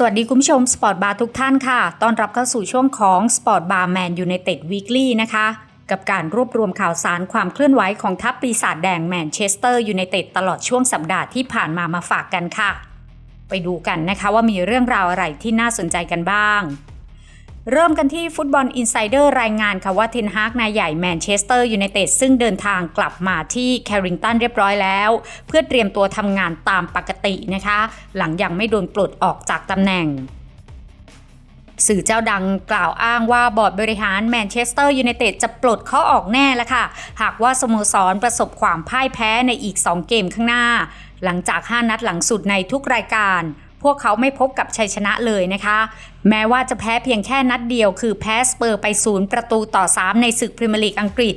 สวัสดีคุณผู้ชมสปอร์ตบาร์ทุกท่านค่ะ ต้อนรับเข้าสู่ช่วงของสปอร์ตบาร์แมนยูไนเต็ดวีคลี่นะคะ กับการรวบรวมข่าวสารความเคลื่อนไหวของทัพปีศาจแดงแมนเชสเตอร์ยูไนเต็ดตลอดช่วงสัปดาห์ที่ผ่านมามาฝากกันค่ะ ไปดูกันนะคะว่ามีเรื่องราวอะไรที่น่าสนใจกันบ้าง เริ่มกันที่ฟุตบอลอินไซเดอร์รายงานค่ะว่าเทนฮากนายใหญ่แมนเชสเตอร์ยูไนเต็ดซึ่งเดินทางกลับมาที่แคริงตันเรียบร้อยแล้ว เพื่อเตรียมตัวทำงานตามปกตินะคะ หลังยังไม่โดนปลดออกจากตำแหน่งสื่อเจ้าดังกล่าวอ้างว่าบอร์ดบริหารแมนเชสเตอร์ยูไนเต็ดจะปลดเขาออกแน่แล้วค่ะ หากว่าสโมสรประสบความพ่ายแพ้ในอีก 2 เกมข้างหน้า หลังจาก 5 นัดหลังสุดในทุกรายการ พวกเขาไม่พบกับชัยชนะเลยนะคะ แม้ว่าจะแพ้เพียงแค่นัดเดียวคือแพ้สเปอร์ไปศูนย์ประตูต่อ 3 ในศึกพรีเมียร์ลีกอังกฤษ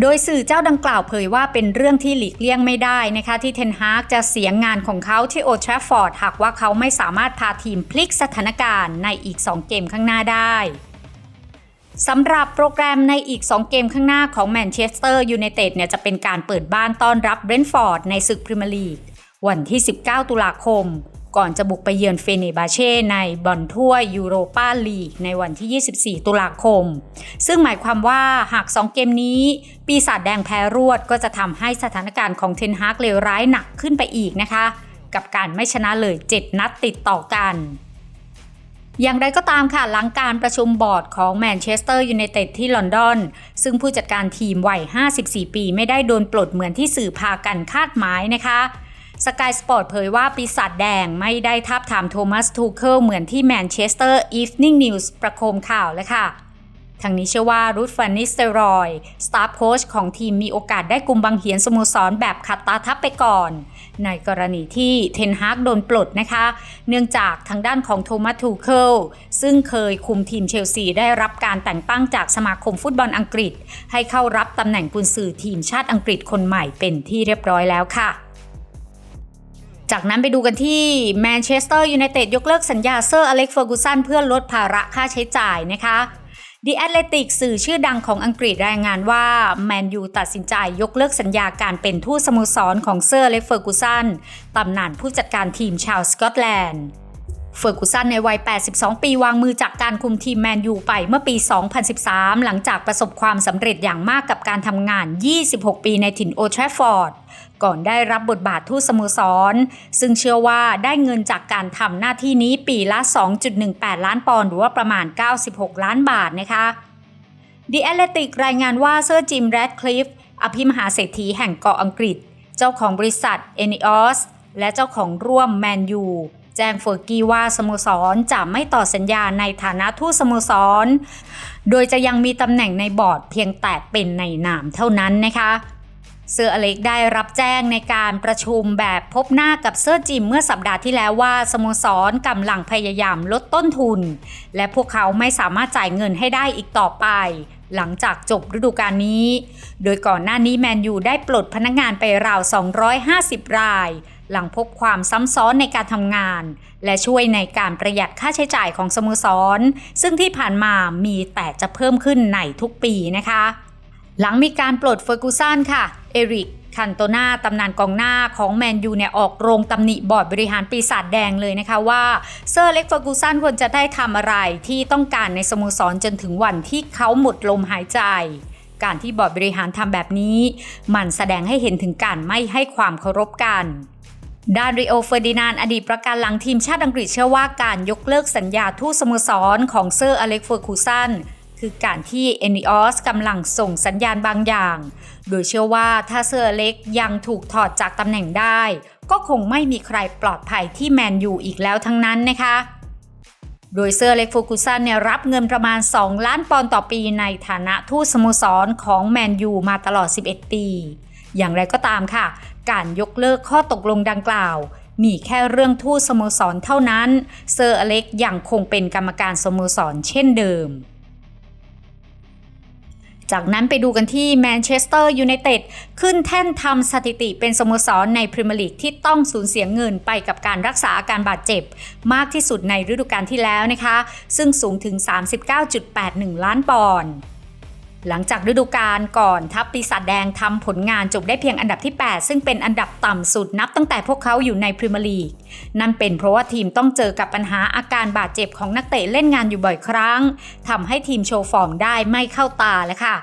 โดยสื่อเจ้าดังกล่าวเผยว่าเป็นเรื่องที่หลีกเลี่ยงไม่ได้นะคะที่เทนฮากจะเสียงงานของเขาที่โอทราฟฟอร์ดหากว่าเขาไม่สามารถพาทีมพลิกสถานการณ์ในอีก 2 เกมข้างหน้าได้สำหรับโปรแกรมในอีก 2 เกมข้างหน้าของแมนเชสเตอร์ยูไนเต็ดเนี่ยจะเป็นการเปิดบ้านต้อนรับเบรนท์ฟอร์ดในศึกพรีเมียร์ลีกวันที่ 19 ตุลาคม ก่อนจะบุกไปเยือนเฟเนบาเช่ในบอลถ้วยยูโรปาลีกในวันที่ 24 ตุลาคม ซึ่งหมายความว่าหาก 2 เกมนี้ ปีศาจแดงแพ้รวดก็จะทำให้สถานการณ์ของเทนฮากเลวร้ายหนักขึ้นไปอีกนะคะ กับการไม่ชนะเลย 7 นัดติดต่อกันอย่างไรก็ตามค่ะหลังการประชุมบอร์ดของแมนเชสเตอร์ยูไนเต็ดที่ลอนดอน ซึ่งผู้จัดการทีมวัย 54 ปีไม่ได้โดนปลดเหมือนที่สื่อพากันคาดหมายนะคะ สกายสปอร์ตเผยว่าปีศาจแดงไม่ได้ทับถามโทมัสทูเคิลเหมือนที่แมนเชสเตอร์อีฟนิ่งนิวส์ประโคมข่าวเลยค่ะทางนี้เชื่อว่ารูธฟันนิสเตอรอยสตาฟโค้ชของทีมมีโอกาสได้กลุ่มบังเหียนสโมสรแบบขัดตาทับไปก่อน ในกรณีที่เทนฮากโดนปลดนะคะ เนื่องจากทางด้านของโทมัสทูเคิลซึ่งเคยคุมทีมเชลซีได้รับการแต่งตั้งจากสมาคมฟุตบอลอังกฤษ ให้เข้ารับตำแหน่งกุนซือทีมชาติอังกฤษคนใหม่เป็นที่เรียบร้อยแล้วค่ะ จากนั้นไปดูกันที่แมนเชสเตอร์ยูไนเต็ดยกเลิกสัญญาเซอร์อเล็กเฟอร์กูสันเพื่อลดภาระค่าใช้จ่ายนะคะ The Athletic สื่อชื่อดังของอังกฤษรายงานว่าแมนยูตัดสินใจยกเลิกสัญญาการเป็นทูตสโมสรของเซอร์อเล็กเฟอร์กูสันตำนานผู้จัดการทีมชาวสกอตแลนด์ เฟอร์กูสันในวัย 82 ปีวางมือจากการคุมทีมแมนยูไปเมื่อปี 2013 หลังจากประสบความสำเร็จอย่างมากกับการทำงาน 26 ปีในถิ่นโอทราฟอร์ด ก่อนได้รับบทบาททูตสโมสร ซึ่งเชื่อว่าได้เงินจากการทำหน้าที่นี้ปีละ 2.18 ล้านปอนด์หรือว่าประมาณ 96 ล้านบาทนะคะ The Athletic รายงานว่าเซอร์จิมแรดคลิฟอภิมหาเศรษฐีแห่งเกาะอังกฤษ เจ้าของบริษัท e n e o s และเจ้าของร่วมแมนยู แจ้งเฟอร์กี้ว่าสโมสรจะไม่ต่อสัญญาในฐานะทูตสโมสร โดยจะยังมีตำแหน่งในบอร์ดเพียงแต่เป็นในนามเท่านั้นนะคะเซอร์อเล็กได้รับแจ้งในการประชุมแบบพบหน้ากับเซอร์จิมเมื่อสัปดาห์ที่แล้วว่าสโมสรกำลังพยายามลดต้นทุน และพวกเขาไม่สามารถจ่ายเงินให้ได้อีกต่อไป หลังจากจบฤดูกาลนี้ โดยก่อนหน้านี้แมนยูได้ปลดพนักงานไปราว 250 ราย หลังพบความซ้ำซ้อนในการทำงาน และช่วยในการประหยัดค่าใช้จ่ายของสโมสร ซึ่งที่ผ่านมามีแต่จะเพิ่มขึ้นในทุกปีนะคะ หลังมีการปลดเฟอร์กูสันค่ะ เอริกคันโตนาตำนานกองหน้าของแมนยูเนี่ยออกโรงตำหนิบอร์ดบริหารปีศาจแดงเลยนะคะว่าเซอร์เล็กเฟอร์กูสันควรจะได้ทำอะไรที่ต้องการในสโมสรจนถึงวันที่เขาหมดลมหายใจ การที่บอร์ดบริหารทำแบบนี้ มันแสดงให้เห็นถึงการไม่ให้ความเคารพกัน ด้านริโอเฟอร์ดินานอดีตประกันหลังทีมชาติอังกฤษเชื่อว่าการยกเลิกสัญญาทูตสโมสรของเซอร์อเล็กเฟอร์คูสันคือการที่เอนิออสกำลังส่งสัญญาณบางอย่าง โดยเชื่อว่าถ้าเซอร์อเล็กยังถูกถอดจากตำแหน่งได้ ก็คงไม่มีใครปลอดภัยที่แมนยูอีกแล้วทั้งนั้นนะคะ โดยเซอร์เล็กฟูกุสันเนี่ยรับเงินประมาณ 2 ล้านปอนด์ต่อปีในฐานะทูตสโมสรของแมนยูมาตลอด 11 ปีอย่างไรก็ตามค่ะ การยกเลิกข้อตกลงดังกล่าว มีแค่เรื่องทูตสโมสรเท่านั้น เซอร์อเล็กยังคงเป็นกรรมการสโมสรเช่นเดิมจากนั้นไปดูกันที่แมนเชสเตอร์ยูไนเต็ดขึ้นแท่นทำสถิติเป็นสโมสรในพรีเมียร์ลีกที่ต้องสูญเสียเงินไปกับการรักษาอาการบาดเจ็บ มากที่สุดในฤดูกาลที่แล้วนะคะ ซึ่งสูงถึง 39.81 ล้านปอนด์ หลังจากฤดูกาลก่อนทัพปีศาจแดงทำผลงานจบได้เพียงอันดับที่ 8 ซึ่งเป็นอันดับต่ำสุดนับตั้งแต่พวกเขาอยู่ในพรีเมียร์ลีก นั่นเป็นเพราะว่าทีมต้องเจอกับปัญหาอาการบาดเจ็บของนักเตะเล่นงานอยู่บ่อยครั้งทำให้ทีมโชว์ฟอร์มได้ไม่เข้าตาแล้วค่ะ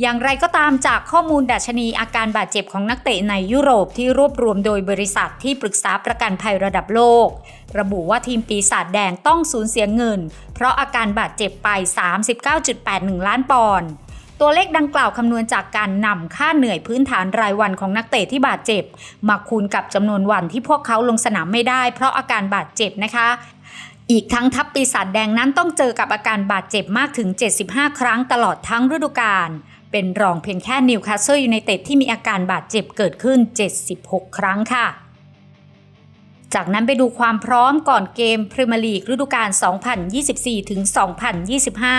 อย่างไรก็ตามจากข้อมูลดัชนีอาการบาดเจ็บของนักเตะในยุโรปที่รวบรวมโดยบริษัทที่ปรึกษาประกันภัยระดับโลก ระบุว่าทีมปีศาจแดงต้องสูญเสียเงิน เพราะอาการบาดเจ็บไป 39.81 ล้านปอนด์ ตัวเลขดังกล่าวคำนวณจากการนำค่าเหนื่อยพื้นฐานรายวันของนักเตะที่บาดเจ็บ มาคูณกับจำนวนวันที่พวกเขาลงสนามไม่ได้ เพราะอาการบาดเจ็บนะคะอีกทั้งทัพปีศาจแดงนั้นต้องเจอกับอาการบาดเจ็บมากถึง 75 ครั้งตลอดทั้งฤดูกาล เป็นรองเพียงแค่นิวคาสเซิลยูไนเต็ดที่มีอาการบาดเจ็บเกิดขึ้น 76 ครั้งค่ะ จากนั้นไปดูความพร้อมก่อนเกมพรีเมียร์ลีกฤดูกาล 2024ถึง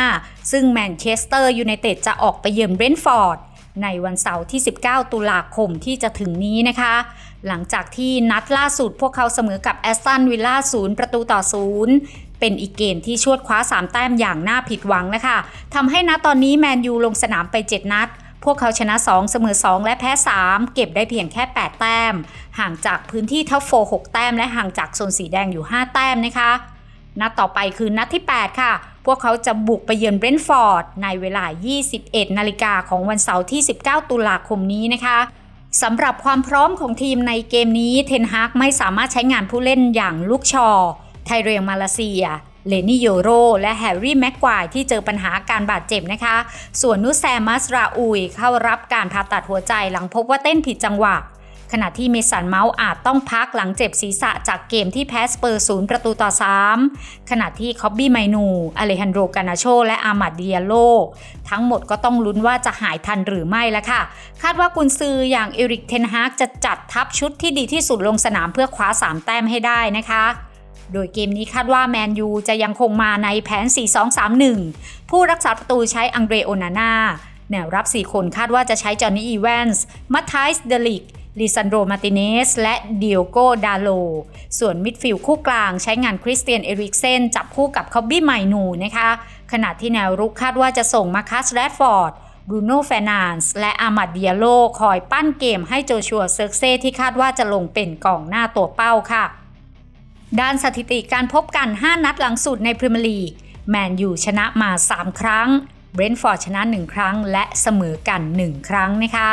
2025 ซึ่งแมนเชสเตอร์ยูไนเต็ดจะออกไปเยือนเบรนท์ฟอร์ด ในวันเสาร์ที่ 19 ตุลาคมที่จะถึงนี้นะคะ หลังจากที่นัดล่าสุดพวกเขาเสมอกับแอสตันวิลล่าศูนย์ประตูต่อศูนย์เป็นอีกเกมที่ชวดคว้า 3 แต้มอย่างน่าผิดหวังนะคะทำให้นัดตอนนี้แมนยูลงสนามไป 7 นัด พวกเขาชนะ 2 เสมอ 2 และแพ้ 3 เก็บได้เพียงแค่ 8 แต้ม ห่างจากพื้นที่ท็อปโฟ6แต้ม และห่างจากโซนสีแดงอยู่ 5 แต้มนะคะ นัดต่อไปคือนัดที่ 8 ค่ะ พวกเขาจะบุกไปเยือนเบรนท์ฟอร์ด ในเวลา 21 นาฬิกาของวันเสาร์ที่ 19 ตุลาคมนี้นะคะสำหรับความพร้อมของทีมในเกมนี้เทนฮากไม่สามารถใช้งานผู้เล่นอย่างลูกชอ ไทเรียงมาเลเซีย เลนี่โยโรและแฮร์รี่แม็กควายที่เจอปัญหาการบาดเจ็บนะคะ ส่วนนุแซมัสราอุยเข้ารับการผ่าตัดหัวใจหลังพบว่าเต้นผิดจังหวะ ขณะที่เมสันเมาส์อาจต้องพักหลังเจ็บศีรษะจากเกมที่แพ้สเปอร์ศูนย์ประตูต่อ 3 ขณะที่คอบบี้ไมนูอเลฮันโดกานาโช และอามัดเดียโล ทั้งหมดก็ต้องลุ้นว่าจะหายทันหรือไม่ล้วค่ะ คาดว่ากุนซืออย่างเอริกเทนฮากจะจัดทัพชุดที่ดีที่สุดลงสนามเพื่อคว้า 3 แต้มให้ได้นะคะ โดยเกมนี้คาดว่าแมนยูจะยังคงมาในแผน 4-2-3-1 ผู้รักษาประตูใช้อังเดรโอนาน่าแนวรับ 4 คนคาดว่าจะใช้จอห์นนี่อีแวนส์มัตไทส์เดลิกลิซันโดมาติเนส และเดียโกดาโล ส่วนมิดฟิลด์คู่กลางใช้งานคริสเตียนเอริกเซนจับคู่กับคอบบี้ไมนูนะคะ ขณะที่แนวรุกคาดว่าจะส่งมาคัสแรดฟอร์ดบรูโน่เฟนานส์และอามัดเดียโล คอยปั้นเกมให้โจชัวเซิร์กเซ่ที่คาดว่าจะลงเป็นกองหน้าตัวเป้าค่ะ ด้านสถิติการพบกัน 5 นัดหลังสุดในพรีเมียร์ลีกแมนยูชนะมา 3 ครั้ง เบรนท์ฟอร์ดชนะ 1 ครั้ง และเสมอกัน 1 ครั้งนะคะ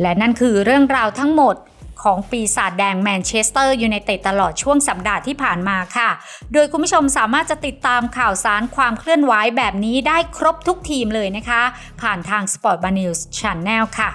และนั่นคือเรื่องราวทั้งหมดของปีศาจแดงแมนเชสเตอร์ยูไนเต็ดตลอดช่วงสัปดาห์ที่ผ่านมาค่ะ โดยคุณผู้ชมสามารถจะติดตามข่าวสารความเคลื่อนไหวแบบนี้ได้ครบทุกทีมเลยนะคะ ผ่านทาง Sport b a News Channel ค่ะ